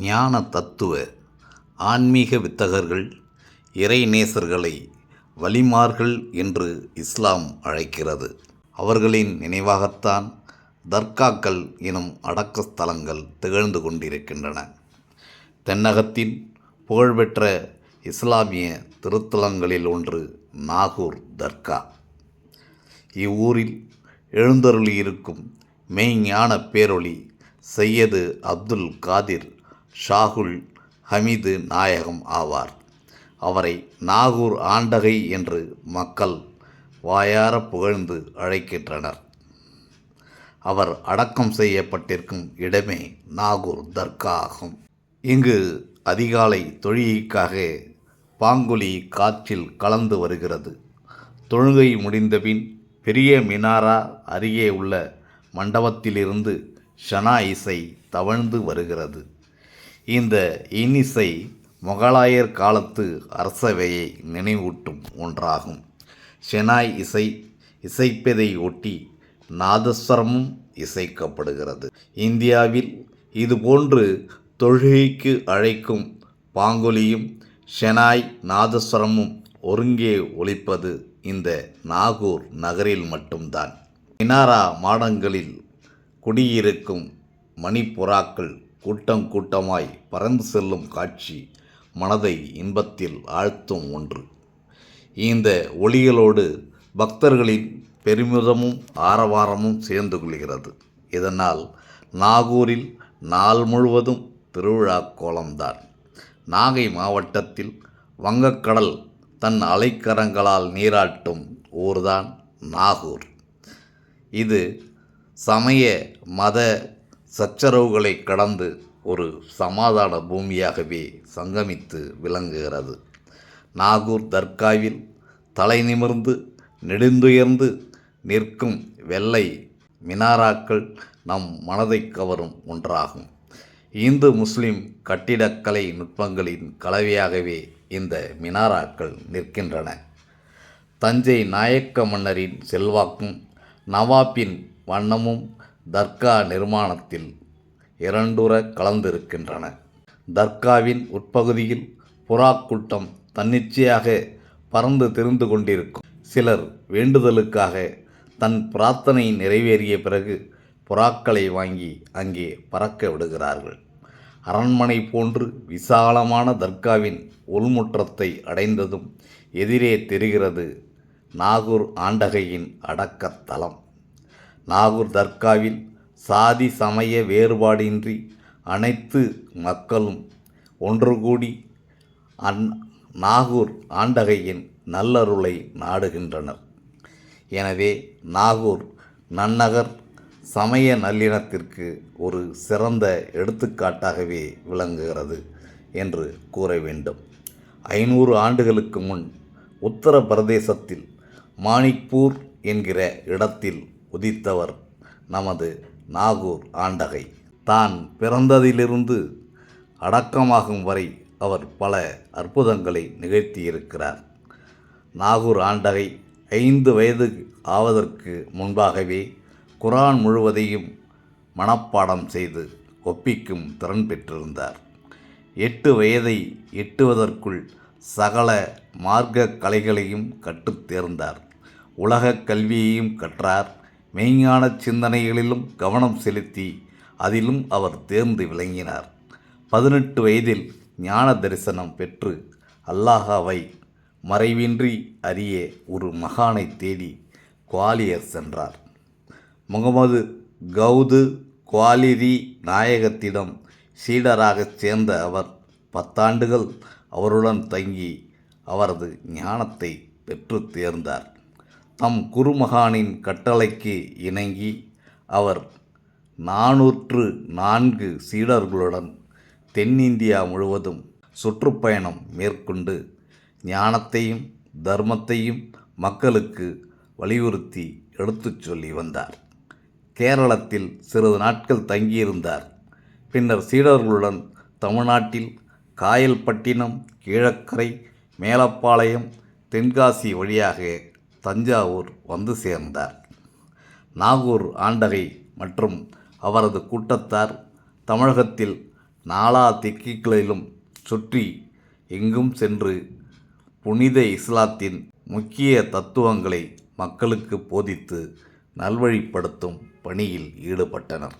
ஞான தத்துவ ஆன்மீக வித்தகர்கள் இறைநேசர்களை வலிமார்கள் என்று இஸ்லாம் அழைக்கிறது. அவர்களின் நினைவாகத்தான் தர்காக்கள் எனும் அடக்க ஸ்தலங்கள் திகழ்ந்து கொண்டிருக்கின்றன. தென்னகத்தின் புகழ்பெற்ற இஸ்லாமிய திருத்தலங்களில் ஒன்று நாகூர் தர்கா. இவ்வூரில் எழுந்தருளியிருக்கும் மெய்ஞான பேரொளி சையது அப்துல் காதிர் ஷாகுல் ஹமீது நாயகம் ஆவார். அவரை நாகூர் ஆண்டகை என்று மக்கள் வாயார புகழ்ந்து அழைக்கின்றனர். அவர் அடக்கம் செய்யப்பட்டிருக்கும் இடமே நாகூர் தர்கா ஆகும். இங்கு அதிகாலை தொழுகைக்காக பாங்குலி காற்றில் கலந்து வருகிறது. தொழுகை முடிந்தபின் பெரிய மினாரா அருகே உள்ள மண்டபத்திலிருந்து ஷனா இசை தவழ்ந்து வருகிறது. இந்த இன்னிசை முகலாயர் காலத்து அரசவையை நினைவூட்டும் ஒன்றாகும். ஷெனாய் இசை இசைப்பதை ஒட்டி நாதஸ்வரமும் இசைக்கப்படுகிறது. இந்தியாவில் இதுபோன்று தொழுகைக்கு அழைக்கும் பாங்கொலியும் ஷெனாய் நாதஸ்வரமும் ஒருங்கே ஒலிப்பது இந்த நாகூர் நகரில் மட்டும்தான். மினாரா மாடங்களில் குடியிருக்கும் மணிப்புறாக்கள் கூட்டம் கூட்டமாய் பறந்து செல்லும் காட்சி மனதை இன்பத்தில் ஆழ்த்தும் ஒன்று. இந்த ஒளிகளோடு பக்தர்களின் பெருமிதமும் ஆரவாரமும் சேர்ந்து கொள்கிறது. இதனால் நாகூரில் நாள் முழுவதும் திருவிழா கோலம்தான். நாகை மாவட்டத்தில் வங்கக்கடல் தன் அலைக்கரங்களால் நீராட்டும் ஊர்தான் நாகூர். இது சமய மத சச்சரவுகளை கடந்து ஒரு சமாதான பூமியாகவே சங்கமித்து விளங்குகிறது. நாகூர் தர்காவில் தலை நிமிர்ந்து நெடுந்துயர்ந்து நிற்கும் வெள்ளை மினாராக்கள் நம் மனதை கவரும் ஒன்றாகும். இந்து முஸ்லிம் கட்டிடக்கலை நுட்பங்களின் கலவையாகவே இந்த மினாராக்கள் நிற்கின்றன. தஞ்சை நாயக்க மன்னரின் செல்வாக்கும் நவாப்பின் வண்ணமும் தர்கா நிர்மாணத்தில் இரண்டுற கலந்திருக்கின்றன. தர்காவின் உட்பகுதியில் புறாக்கூட்டம் தன்னிச்சையாக பறந்து திரிந்து கொண்டிருக்கும். சிலர் வேண்டுதலுக்காக தன் பிரார்த்தனை நிறைவேறிய பிறகு புறாக்களை வாங்கி அங்கே பறக்க விடுகிறார்கள். அரண்மனை போன்று விசாலமான தர்காவின் உள்முற்றத்தை அடைந்ததும் எதிரே தெரிகிறது நாகூர் ஆண்டகையின் அடக்கத்தலம் நாகூர் தர்காவில் சாதி சமய வேறுபாடின்றி அனைத்து மக்களும் ஒன்று கூடி அந் நாகூர் ஆண்டகையின் நல்லருளை நாடுகின்றனர். எனவே நாகூர் நன்னகர் சமய நல்லிணத்திற்கு ஒரு சிறந்த எடுத்துக்காட்டாகவே விளங்குகிறது என்று கூற வேண்டும். ஐநூறு ஆண்டுகளுக்கு முன் உத்தரப்பிரதேசத்தில் மாணிக்பூர் என்கிற இடத்தில் உதித்தவர் நமது நாகூர் ஆண்டகை. தான் பிறந்ததிலிருந்து அடக்கமாகும் வரை அவர் பல அற்புதங்களை நிகழ்த்தியிருக்கிறார். நாகூர் ஆண்டகை ஐந்து வயது ஆவதற்கு முன்பாகவே குரான் முழுவதையும் மனப்பாடம் செய்து ஒப்பிக்கும் திறன் பெற்றிருந்தார். எட்டு வயதை எட்டுவதற்குள் சகல மார்க்க கலைகளையும் கற்றுத் தேர்ந்தார். உலகக் கல்வியையும் கற்றார். மெய்ஞான சிந்தனைகளிலும் கவனம் செலுத்தி அதிலும் அவர் தேர்ந்து விளங்கினார். பதினெட்டு வயதில் ஞான தரிசனம் பெற்று அல்லாஹாவை மறைவின்றி அறிய ஒரு மகானை தேடி குவாலியர் சென்றார். முகமது கவுது குவாலிரி நாயகத்திடம் சீடராகச் சேர்ந்த அவர் பத்தாண்டுகள் அவருடன் தங்கி அவரது ஞானத்தை பெற்று தேர்ந்தார். தம் குருமகானின் கட்டளைக்கு இணங்கி அவர் நாநூற்று நான்கு சீடர்களுடன் தென்னிந்தியா முழுவதும் சுற்றுப்பயணம் மேற்கொண்டு ஞானத்தையும் தர்மத்தையும் மக்களுக்கு வலியுறுத்தி எடுத்துச் சொல்லி வந்தார். கேரளத்தில் சிறிது நாட்கள் தங்கியிருந்தார். பின்னர் சீடர்களுடன் தமிழ்நாட்டில் காயல்பட்டினம் கீழக்கரை மேலப்பாளையம் தென்காசி வழியாக தஞ்சாவூர் வந்து சேர்ந்தார். நாகூர் ஆண்டகை மற்றும் அவரது கூட்டத்தார் தமிழகத்தில் நாலா திக்கிகளிலும் சுற்றி எங்கும் சென்று புனித இஸ்லாத்தின் முக்கிய தத்துவங்களை மக்களுக்கு போதித்து நல்வழிப்படுத்தும் பணியில் ஈடுபட்டனர்.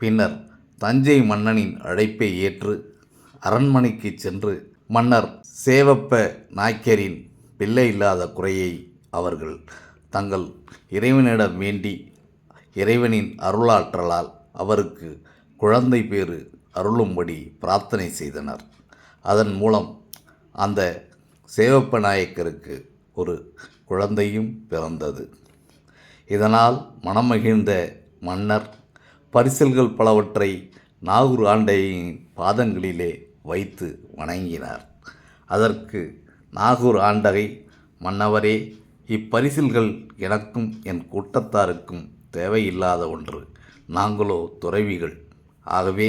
பின்னர் தஞ்சை மன்னனின் அழைப்பை ஏற்று அரண்மனைக்கு சென்று மன்னர் சேவப்ப நாய்க்கரின் பிள்ளை இல்லாத குறையை அவர்கள் தங்கள் இறைவனிடம் வேண்டி இறைவனின் அருளாற்றலால் அவருக்கு குழந்தை பேறு அருளும்படி பிரார்த்தனை செய்தனர். அதன் மூலம் அந்த சேவப்ப நாயக்கருக்கு ஒரு குழந்தையும் பிறந்தது. இதனால் மனமகிழ்ந்த மன்னர் பரிசல்கள் பலவற்றை நாகூர் ஆண்டையின் பாதங்களிலே வைத்து வணங்கினார். அதற்கு நாகூர் ஆண்டகை மன்னவரே இப்பரிசில்கள் எனக்கும் என் கூட்டத்தாருக்கும் தேவையில்லாத ஒன்று. நாங்களோ துறவிகள். ஆகவே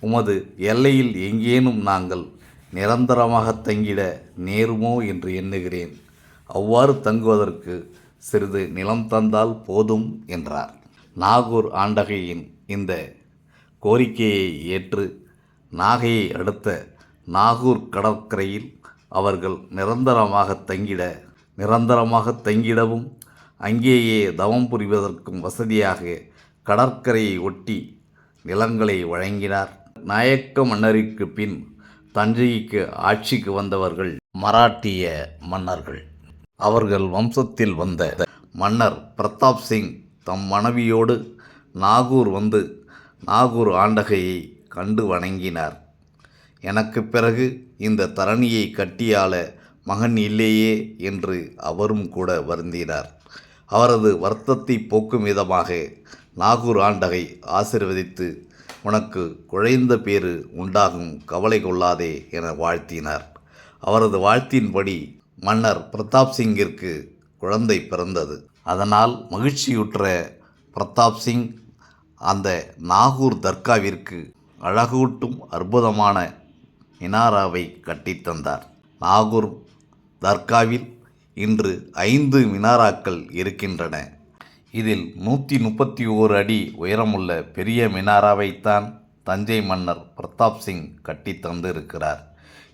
உமது எல்லையில் எங்கேனும் நாங்கள் நிரந்தரமாக தங்கிட நேருமோ என்று எண்ணுகிறேன். அவ்வாறு தங்குவதற்கு சிறிது நிலம் தந்தால் போதும் என்றார். நாகூர் ஆண்டகையின் இந்த கோரிக்கையை ஏற்று நாகையை அடுத்த நாகூர் கடற்கரையில் அவர்கள் நிரந்தரமாக தங்கிட நிரந்தரமாக தங்கிடவும் அங்கேயே தவம் புரிவதற்கும் வசதியாக கடற்கரையை ஒட்டி நிலங்களை வழங்கினார். நாயக்க மன்னருக்கு பின் தஞ்சைக்கு ஆட்சிக்கு வந்தவர்கள் மராட்டிய மன்னர்கள். அவர்கள் வம்சத்தில் வந்த மன்னர் பிரதாப் சிங் தம் மனைவியோடு நாகூர் வந்து நாகூர் ஆண்டகையை கண்டு வணங்கினார். எனக்கு பிறகு இந்த தரணியை கட்டியாள மகன் இல்லையே என்று அவரும் கூட வருந்தினார். அவரது வருத்தத்தை போக்கும் விதமாக நாகூர் ஆண்டகை ஆசிர்வதித்து உனக்கு குழைந்த பேறு உண்டாகும் கவலை கொள்ளாதே என வாழ்த்தினார். அவரது வாழ்த்தின்படி மன்னர் பிரதாப் சிங்கிற்கு குழந்தை பிறந்தது. அதனால் மகிழ்ச்சியுற்ற பிரதாப் சிங் அந்த நாகூர் தர்காவிற்கு அழகூட்டும் அற்புதமான மினாராவை கட்டித்தந்தார். நாகூர் தர்காவில் இன்று ஐந்து மினாராக்கள் இருக்கின்றன. இதில் நூற்றி முப்பத்தி ஓரு அடி உயரமுள்ள பெரிய மினாராவைத்தான் தஞ்சை மன்னர் பிரதாப் சிங் கட்டி தந்து இருக்கிறார்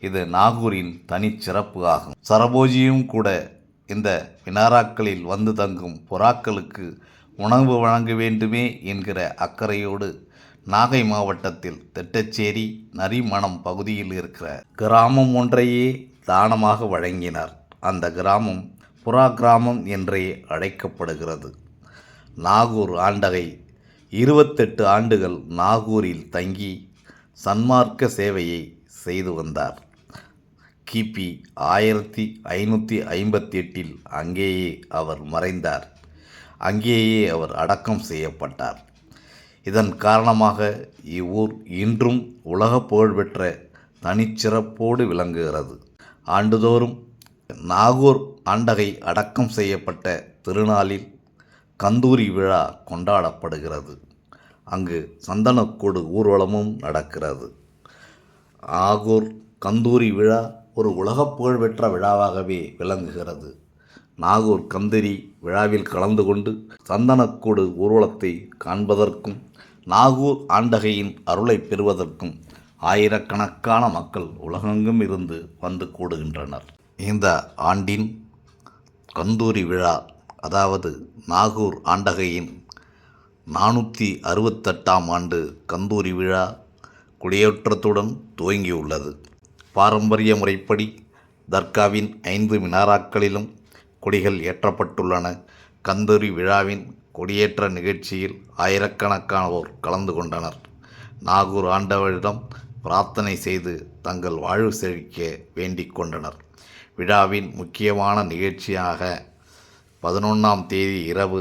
இது நாகூரின் தனிச்சிறப்பு ஆகும். சரபோஜியும் கூட இந்த மினாராக்களில் வந்து தங்கும் புறாக்களுக்கு உணவு வழங்க வேண்டுமே என்கிற அக்கறையோடு நாகை மாவட்டத்தில் திட்டச்சேரி நரிமணம் பகுதியில் இருக்கிற கிராமம் ஒன்றையே தானமாக வழங்கினார். அந்த கிராமம் புறா கிராமம் என்றே அழைக்கப்படுகிறது. நாகூர் ஆண்டகை இருபத்தெட்டு ஆண்டுகள் நாகூரில் தங்கி சன்மார்க்க சேவையை செய்து வந்தார். கிபி ஆயிரத்தி ஐநூற்றி ஐம்பத்தி எட்டில் அங்கேயே அவர் மறைந்தார். அங்கேயே அவர் அடக்கம் செய்யப்பட்டார். இதன் காரணமாக இவ்வூர் இன்றும் உலக புகழ்பெற்ற தனிச்சிறப்போடு விளங்குகிறது. ஆண்டுதோறும் நாகூர் ஆண்டகை அடக்கம் செய்யப்பட்ட திருநாளில் கந்தூரி விழா கொண்டாடப்படுகிறது. அங்கு சந்தனக்கூடு ஊர்வலமும் நடக்கிறது. ஆகூர் கந்தூரி விழா ஒரு உலகப் புகழ்பெற்ற விழாவாகவே விளங்குகிறது. நாகூர் கந்தரி விழாவில் கலந்து கொண்டு சந்தனக்கூடு ஊர்வலத்தை காண்பதற்கும் நாகூர் ஆண்டகையின் அருளை பெறுவதற்கும் ஆயிரக்கணக்கான மக்கள் உலகெங்கும் இருந்து வந்து கூடுகின்றனர். இந்த ஆண்டின் கந்தூரி விழா அதாவது நாகூர் ஆண்டகையின் நானூற்றி அறுபத்தெட்டாம் ஆண்டு கந்தூரி விழா குடியேற்றத்துடன் துவங்கியுள்ளது. பாரம்பரிய முறைப்படி தர்காவின் ஐந்து மினாராக்களிலும் கொடிகள் ஏற்றப்பட்டுள்ளன. கந்தூரி விழாவின் கொடியேற்ற நிகழ்ச்சியில் ஆயிரக்கணக்கானோர் கலந்து கொண்டனர். நாகூர் ஆண்டவரிடம் பிரார்த்தனை செய்து தங்கள் வாழ்வு செழிக்க வேண்டிக் கொண்டனர். விழாவின் முக்கியமான நிகழ்ச்சியாக பதினொன்றாம் தேதி இரவு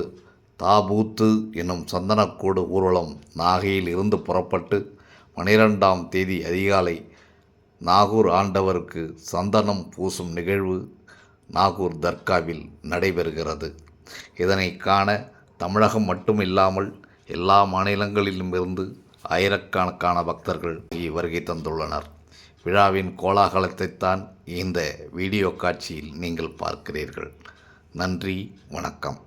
தாபூத்து என்னும் சந்தனக்கூடு ஊர்வலம் நாகையில் இருந்து புறப்பட்டு பனிரெண்டாம் தேதி அதிகாலை நாகூர் ஆண்டவருக்கு சந்தனம் பூசும் நிகழ்வு நாகூர் தர்காவில் நடைபெறுகிறது. இதனை காண தமிழகம் மட்டுமில்லாமல் எல்லா மாநிலங்களிலும் இருந்து ஆயிரக்கணக்கான பக்தர்கள் வருகை தந்துள்ளனர். விழாவின் கோலாகலத்தைத்தான் இந்த வீடியோ காட்சியில் நீங்கள் பார்க்கிறீர்கள். நன்றி வணக்கம்.